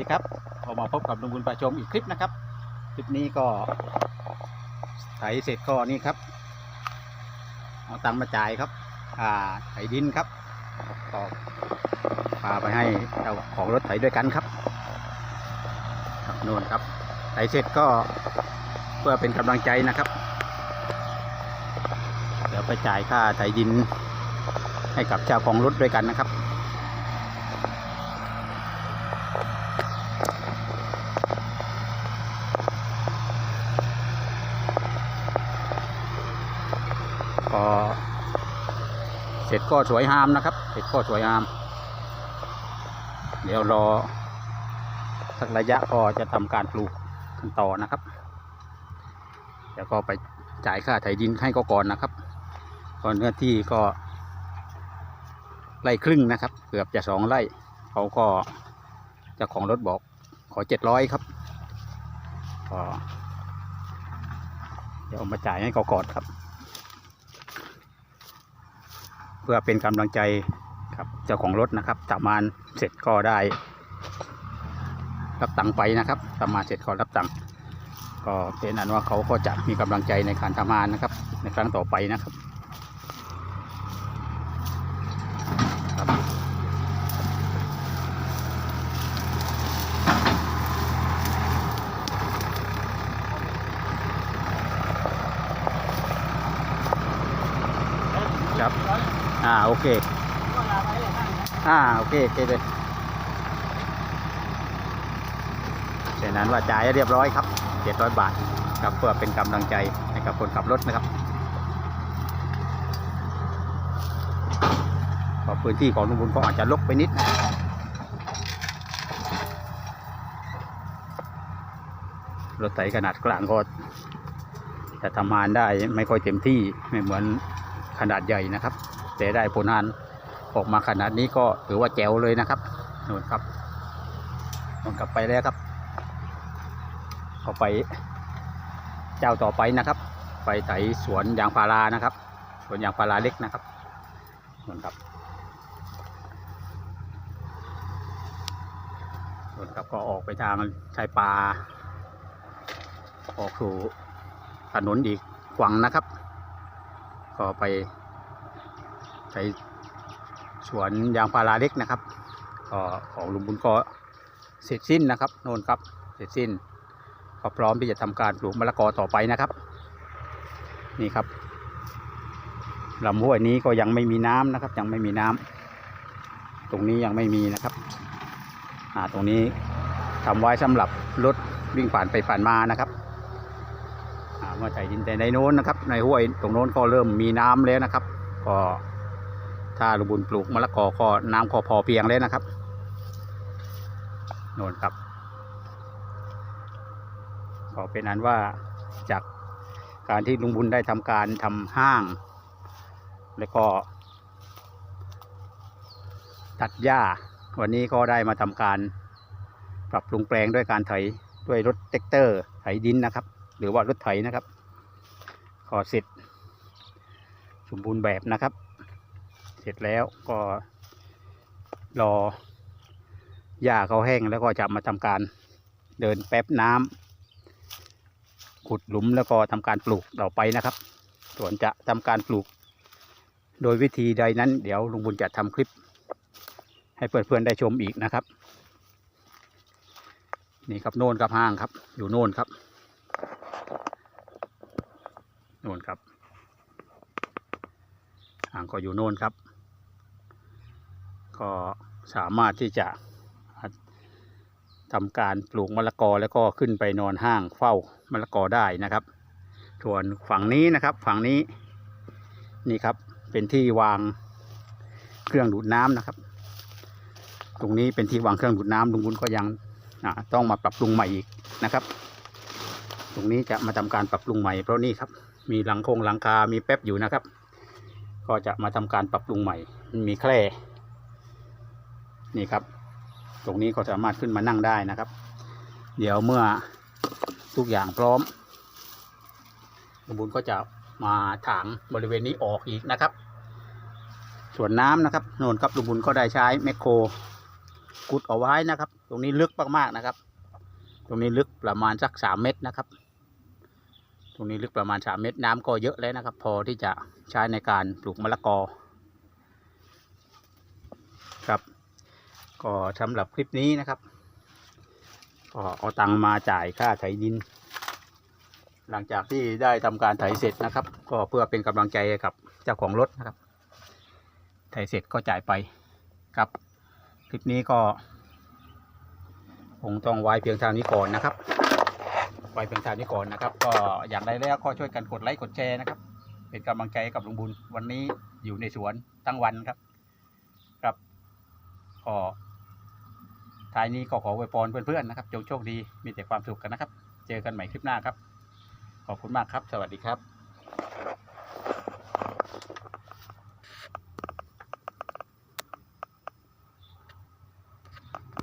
ดีครับออกมาพบกับลุงบุญประชมอีกคลิปนะครับ คลิปนี้ก็ไถเสร็จก็นี่ครับ เอาตังมาจ่ายครับ อ่าไถดินครับก็พาไปให้เจ้าของรถไถด้วยกันครับครับนู่นครับไถเสร็จก็เพื่อเป็นกำลังใจนะครับ เดี๋ยวไปจ่ายค่าไถดินให้กับเจ้าของรถด้วยกันนะครับ เสร็จก็สวยงามนะครับ เสร็จก็สวยงาม เดี๋ยวรอสักระยะก็จะทำการปลูกกันต่อนะครับเดี๋ยวก็ไปจ่ายค่าไถดินให้ก็ก่อนนะครับก่อนเนื้อที่ก็ไร่ครึ่งนะครับ เกือบจะสองไร่เขาก็จ้าของรถบอกขอเจ็ดร้อยครับก็เดี๋ยวมาจ่ายให้เขาก่อนครับ เพื่อเป็นกำลังใจครับเจ้าของรถนะครับทำงานเสร็จก็ได้ รับตังค์ไปนะครับทำงานเสร็จก็รับตังค์ก็เป็นอันว่าเขาก็จะมีกำลังใจในการทำงานนะครับ ในครั้งต่อไปนะครับครับครับ โอเคอ่าโอเคโอเคเลยเช่นนั้นว่าจ่ายเรียบร้อยครับเจ็ดร้อยบาทครับเพื่อเป็นกำลังใจให้กับคนขับรถนะครับเพราะพื้นที่ของลุงบุญก็อาจจะลกไปนิดนะรถไถขนาดกลางก็จะทำงานได้ไม่ค่อยเต็มที่ไม่เหมือนขนาดใหญ่นะครับ แต่ได้ผลงานออกมาขนาดนี้ก็ถือว่าแจ๋วเลยนะครับนู่นครับนู่นกลับไปแล้วครับเข้าไปเจ้าต่อไปนะครับ ไปไถสวนยางพารานะครับ สวนยางพาราเล็กนะครับนู่นครับนู่นครับก็ออกไปทางชายป่าออกสู่ถนนอีกกวังนะครับ ก็ไป ไถสวนยางพาราเล็กนะครับก็ของลุงบุญก็เสร็จสิ้นนะครับโน่นครับเสร็จสิ้น ก็พร้อมที่จะทำการปลูกมะละกอต่อไปนะครับ นี่ครับลำห้วยนี้ก็ยังไม่มีน้ำนะครับ ยังไม่มีน้ำตรงนี้ยังไม่มีนะครับอ่าตรงนี้ทำไว้สำหรับรถวิ่งผ่านไปผ่านมานะครับอ่าเมื่อใส่ดินแต่ในโน้นนะครับ ในห้วยตรงโน้นก็เริ่มมีน้ำแล้วนะครับ ก็ ถ้าลุงบุญปลูกมะละกอก็น้ำก็พอเพียงแล้วนะครับโน่นครับก็เป็นอันว่าจากการที่ลุงบุญได้ทำการทำห้าง แล้วก็ ตัดหญ้า วันนี้ก็ได้มาทำการ ปรับปรุงแปลงด้วยการไถด้วยรถเทคเตอร์ไถดินนะครับ หรือว่ารถไถนะครับก็เสร็จสมบูรณ์แบบนะครับ เสร็จแล้วก็รอหญ้าเขาแห้งแล้วก็จะมาทำการเดินแป๊บน้ำขุดหลุมแล้วก็ทำการปลูกต่อไปนะครับ ส่วนจะทำการปลูก โดยวิธีใดนั้น เดี๋ยวลุงบุญจะทำคลิป ให้เพื่อนๆได้ชมอีกนะครับ นี่ครับโน่นครับห้างครับ อยู่โน่นครับโน่นครับห้างก็อยู่โน่นครับ ก็สามารถที่จะทำการปลูกมะละกอแล้วก็ขึ้นไปนอนห้างเฝ้ามะละกอได้นะครับส่วนฝั่งนี้นะครับฝั่งนี้นี่ครับเป็นที่วางเครื่องดูดน้ำนะครับ ตรงนี้เป็นที่วางเครื่องดูดน้ำลุงบุญก็ยังต้องมาปรับปรุงใหม่อีกนะครับ ตรงนี้จะมาทำการปรับปรุงใหม่เพราะนี่ครับ มีหลังโคงหลังคา มีแป๊บอยู่นะครับ ก็จะมาทำการปรับปรุงใหม่ มีแคร่ นี่ครับ ตรงนี้ก็สามารถขึ้นมานั่งได้นะครับ เดี๋ยวเมื่อทุกอย่างพร้อมลุงบุญก็จะมาถางบริเวณนี้ออกอีกนะครับ ส่วนน้ำนะครับโนนครับลุงบุญก็ได้ใช้แมคโครกุดเอาไว้นะครับ ตรงนี้ลึกมากๆนะครับ ตรงนี้ลึกประมาณสักสามเมตรนะครับ ตรงนี้ลึกประมาณสามเมตร น้ำก็เยอะแล้วนะครับ พอที่จะใช้ในการปลูกมะละกอครับ ก็สำหรับคลิปนี้นะครับ ก็เอาตังมาจ่ายค่าไถดิน หลังจากที่ได้ทำการไถเสร็จนะครับ ก็เพื่อเป็นกำลังใจกับเจ้าของรถนะครับ ไถเสร็จก็จ่ายไปครับ คลิปนี้ก็คงต้องไว้เพียงเท่านี้ก่อนนะครับ ไว้เพียงเท่านี้ก่อนนะครับ ก็อย่างไรแล้วก็ช่วยกันกดไลค์กดแชร์นะครับ เป็นกำลังใจกับลุงบุญวันนี้อยู่ในสวนทั้งวันครับ ครับก็ ท้ายนี้ก็ขออวยพรเพื่อนๆนะครับจงโชคดีมีแต่ความสุขกันนะครับ เจอกันใหม่คลิปหน้าครับ ขอบคุณมากครับ สวัสดีครับ